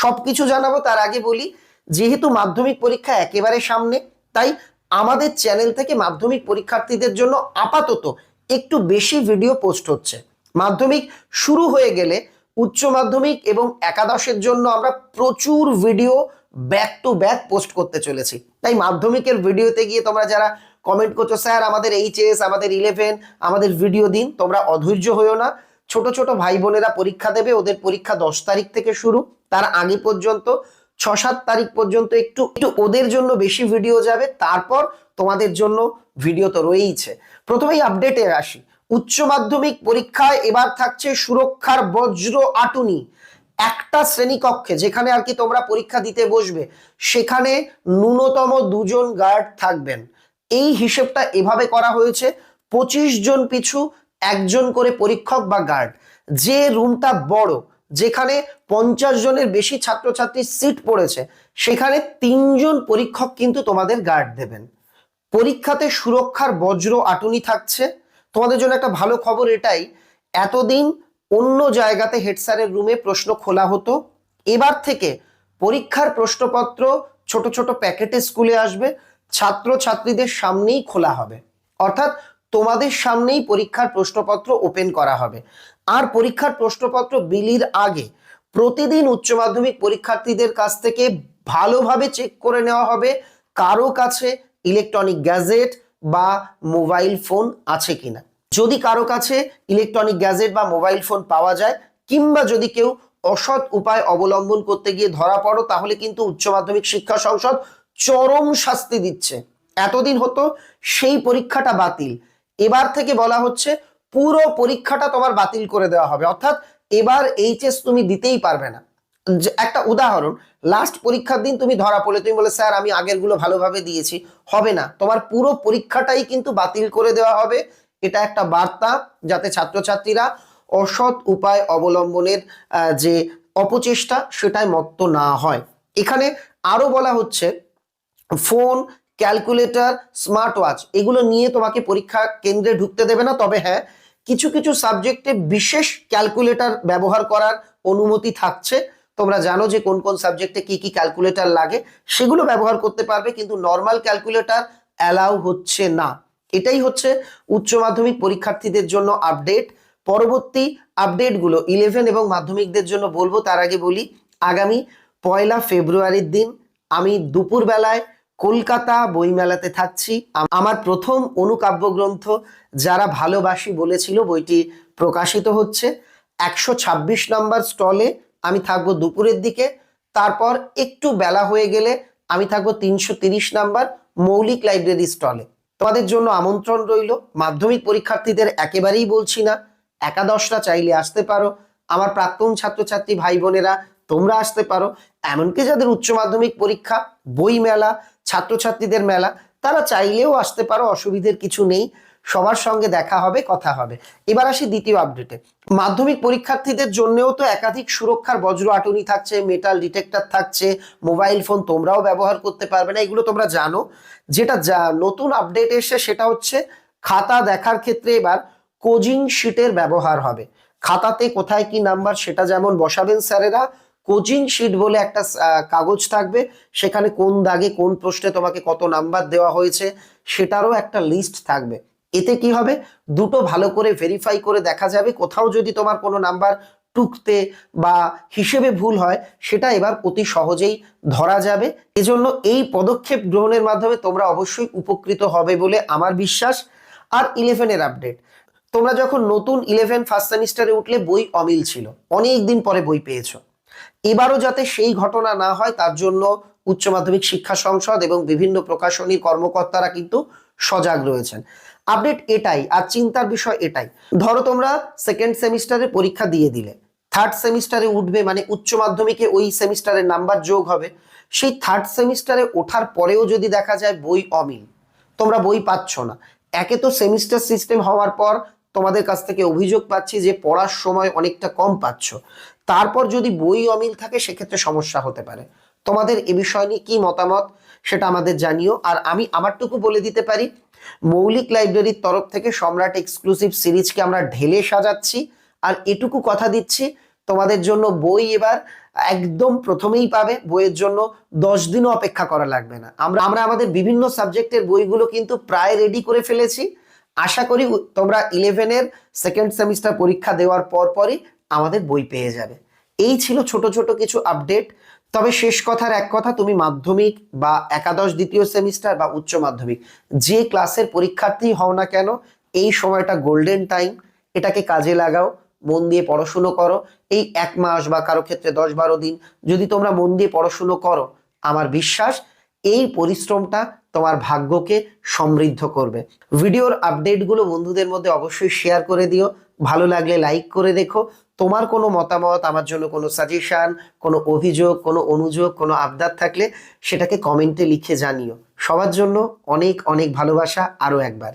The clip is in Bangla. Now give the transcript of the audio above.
সব কিছু জানাব, তার আগে বলি, যেহেতু মাধ্যমিক পরীক্ষা একেবারে সামনে, তাই আমাদের চ্যানেল থেকে মাধ্যমিক পরীক্ষার্থীদের জন্য আপাতত একটু বেশি ভিডিও পোস্ট হচ্ছে। মাধ্যমিক শুরু হয়ে গেলে উচ্চ মাধ্যমিক এবং একাদশের জন্য আমরা প্রচুর video back to back post করতে চলেছি। তাই মাধ্যমিকের ভিডিওতে গিয়ে তোমরা যারা কমেন্ট করছ, স্যার, আমাদের এইচএস আমাদের ইলেভেন আমাদের ভিডিও দিন, তোমরা অধৈর্য হয়েও না। ছোট ছোট ভাই বোনেরা পরীক্ষা দেবে, ওদের পরীক্ষা দশ তারিখ থেকে শুরু। তার আগে পর্যন্ত, ছ সাত তারিখ পর্যন্ত একটু একটু ওদের জন্য বেশি ভিডিও যাবে। তারপর তোমাদের জন্য ভিডিও তো রয়েইছে। প্রথমেই আপডেটে আসি। উচ্চ মাধ্যমিক পরীক্ষায় এবার থাকছে সুরক্ষার বজ্র আটুনি। একটা শ্রেণীকক্ষে, যেখানে আর কি তোমরা পরীক্ষা দিতে বসবে, সেখানে ন্যূনতম দুজন গার্ড থাকবেন। এই হিসেবটা এভাবে করা হয়েছে। পঁচিশ জন পিছু একজন করে পরীক্ষক বা গার্ড যে রুমটা বড়, যেখানে পঞ্চাশ জনের বেশি ছাত্রছাত্রীর সিট পড়েছে, সেখানে তিনজন পরীক্ষক কিন্তু তোমাদের গার্ড দেবেন। পরীক্ষাতে সুরক্ষার বজ্র আটুনি থাকছে। তোমাদের জন্য একটা ভালো খবর এটাই, এতদিন অন্য জায়গাতে হেড স্যারের রুমে প্রশ্ন খোলা হতো। এবার থেকে পরীক্ষার প্রশ্নপত্র ছোট ছোট প্যাকেটে স্কুলে আসবে ছাত্র ছাত্রীদের সামনেই খোলা হবে। অর্থাৎ তোমাদের সামনেই পরীক্ষার প্রশ্নপত্র ওপেন করা হবে। আর পরীক্ষার প্রশ্নপত্র বিলির আগে প্রতিদিন উচ্চ মাধ্যমিক পরীক্ষার্থীদের কাছ থেকে ভালোভাবে চেক করে নেওয়া হবে। কারও কাছে ইলেকট্রনিক গ্যাজেট বা মোবাইল ফোন আছে কিনা? যদি কারও কাছে ইলেকট্রনিক গ্যাজেট বা মোবাইল ফোন পাওয়া যায়, কিংবা যদি কেউ অসৎ উপায় অবলম্বন করতে গিয়ে ধরা পড়ো, তাহলে কিন্তু উচ্চ মাধ্যমিক শিক্ষা সংসদ চরম শাস্তি দিচ্ছে। এতদিন হতো সেই পরীক্ষাটা বাতিল। এবার থেকে বলা হচ্ছে পুরো পরীক্ষাটা তোমার বাতিল করে দেওয়া হবে। অর্থাৎ এবার এইচএস তুমি দিতেই পারবে না। একটা উদাহরণ লাস্ট পরীক্ষার দিন তুমি ধরা পড়লে, তুমি বলে স্যার, আমি আগেরগুলো ভালোভাবে দিয়েছি। হবে না। তোমার পুরো পরীক্ষাটাই কিন্তু বাতিল করে দেওয়া হবে। এটা একটা বার্তা যাতে ছাত্রছাত্রীরা অসৎ উপায় অবলম্বনের যে অপচেষ্টা সেটাই মত্ত না হয়। এখানে আরও বলা হচ্ছে, ফোন ক্যালকুলেটর স্মার্ট ওয়াচ এগুলো নিয়ে তোমাকে পরীক্ষা কেন্দ্রে ঢুকতে দেবে না। তবে হ্যাঁ কিছু কিছু সাবজেক্টে বিশেষ ক্যালকুলেটর ব্যবহার করার অনুমতি থাকছে। তোমরা জানো যে কোন কোন সাবজেক্টে কি কি ক্যালকুলেটর লাগে, সেগুলো ব্যবহার করতে পারবে, কিন্তু নর্মাল ক্যালকুলেটর অ্যালাউ হচ্ছে না। এটাই হচ্ছে উচ্চ মাধ্যমিক পরীক্ষার্থীদের জন্য আপডেট। পরবর্তী আপডেটগুলো ইলেভেন এবং মাধ্যমিকদের জন্য বলব, তার আগে বলি, আগামী পয়লা ফেব্রুয়ারির দিন আমি দুপুরবেলায় কলকাতা বইমেলাতে থাকছি। আমার প্রথম অনুকাব্য গ্রন্থ যারা ভালোবাসি বলেছিল বইটি প্রকাশিত হচ্ছে। একশো ছাব্বিশ নাম্বার স্টলে আমি থাকব দুপুরের দিকে। তারপর একটু বেলা হয়ে গেলে আমি থাকব তিনশো তিরিশ নাম্বার মৌলিক লাইব্রেরি স্টলে। তোমাদের জন্য আমন্ত্রণ রইল। মাধ্যমিক পরীক্ষার্থীদের একেবারেই বলছি না। একাদশরা চাইলে আসতে পারো। আমার প্রাক্তন ছাত্রছাত্রী ভাই বোনেরা, তোমরা আসতে পারো। এমনকি যাদের উচ্চ মাধ্যমিক পরীক্ষা বই মেলা ছাত্রছাত্রীদের মেলা, তারা চাইলেও আসতে পারো, অসুবিধের কিছু নেই, সবার সঙ্গে দেখা হবে, কথা হবে। এবার আসি দ্বিতীয় আপডেটে মাধ্যমিক পরীক্ষার্থীদের জন্যও তো একাধিক সুরক্ষার বজ্র আটুনি থাকছে মেটাল ডিটেক্টর থাকছে মোবাইল ফোন তোমরাও ব্যবহার করতে পারবে না, এগুলো তোমরা জানো। যেটা যা নতুন আপডেট এসে সেটা হচ্ছে, খাতা দেখার ক্ষেত্রে এবার কোচিং শিটের ব্যবহার হবে। খাতাতে কোথায় কি নাম্বার সেটা যেমন বসাবেন স্যারেরা কোচিং শিট বলে একটা কাগজ থাকবে। সেখানে কোন দাগে কোন প্রশ্নে তোমাকে কত নাম্বার দেওয়া হয়েছে সেটারও একটা লিস্ট থাকবে। এতে কি হবে? দুটো ভালো করে ভেরিফাই করে দেখা যাবে কোথাও যদি তোমার কোনো নাম্বার টুকতে বা হিসেবে ভুল হয়, সেটা এবার অতি সহজেই ধরা যাবে। এজন্য এই পদক্ষেপ গ্রহণের মাধ্যমে তোমরা অবশ্যই উপকৃত হবে বলে আমার বিশ্বাস। আর ইলেভেনের আপডেট তোমরা যখন নতুন ইলেভেন ফার্স্ট সেমিস্টারে উঠলে বই অমিল ছিল। অনেক দিন পরে বই পেয়েছ। এবারও যাতে সেই ঘটনা না হয়, তার জন্য উচ্চ মাধ্যমিক শিক্ষা সংসদ এবং বিভিন্ন প্রকাশনী কর্মকর্তারা কিন্তু সজাগ রয়েছেন। আপডেট এটাই, আর চিন্তার বিষয় এটাই। ধরো তোমরা সেকেন্ড সেমিস্টারে পরীক্ষা দিয়ে দিলে থার্ড সেমিস্টারে উঠবে মানে উচ্চ মাধ্যমিকে ওই সেমিস্টারের নাম্বার যোগ হবে, সেই থার্ড সেমিস্টারে ওঠার পরেও যদি দেখা যায় বই অমিল, তোমরা বই পাচ্ছ না। একে তো সেমিস্টার সিস্টেম হওয়ার পর তোমাদের কাছ থেকে অভিযোগ পাচ্ছি যে পড়ার সময় অনেকটা কম পাচ্ছ। তারপর যদি বই অমিল থাকে, সেক্ষেত্রে সমস্যা হতে পারে। তোমাদের এ বিষয় নিয়ে কি মতামত, সেটা আমাদের জানিও। আর আমি আমারটুকু বলে দিতে পারি, মৌলিক লাইব্রেরির তরফ থেকে সম্রাট এক্সক্লুসিভ সিরিজকে আমরা ঢেলে সাজাচ্ছি। আর এটুকু কথা দিচ্ছি, তোমাদের জন্য বই এবার একদম প্রথমেই পাবে। বইয়ের জন্য দশ দিনও অপেক্ষা করা লাগবে না। আমরা আমরা আমাদের বিভিন্ন সাবজেক্টের বইগুলো কিন্তু প্রায় রেডি করে ফেলেছি। আশা করি তোমরা ইলেভেনের সেকেন্ড সেমিস্টার পরীক্ষা দেওয়ার পর পরই আমাদের বই পেয়ে যাবে। এই ছিল ছোট ছোট কিছু আপডেট তবে শেষ কথার এক কথা, তুমি মাধ্যমিক বা একাদশ, দ্বিতীয় সেমিস্টার বা উচ্চ মাধ্যমিক, যে ক্লাসের পরীক্ষার্থী হও না কেন, এই সময়টা গোল্ডেন টাইম এটাকে কাজে লাগাও, মন দিয়ে পড়াশুনো করো। এই এক মাস বা কারও ক্ষেত্রে দশ, বারো দিন, যদি তোমরা মন দিয়ে পড়াশুনো করো, আমার বিশ্বাস এই পরিশ্রমটা তোমার ভাগ্যকে সমৃদ্ধ করবে। ভিডিওর আপডেটগুলো বন্ধুদের মধ্যে অবশ্যই শেয়ার করে দিও। ভালো লাগলে লাইক করে দেখো। তোমার কোনো মতামত, আমার জন্য কোনো সাজেশন কোনো অভিযোগ, কোনো অনুযোগ, কোনো আবদার থাকলে সেটাকে কমেন্টে লিখে জানিও। সবার জন্য অনেক অনেক ভালোবাসা আরও একবার।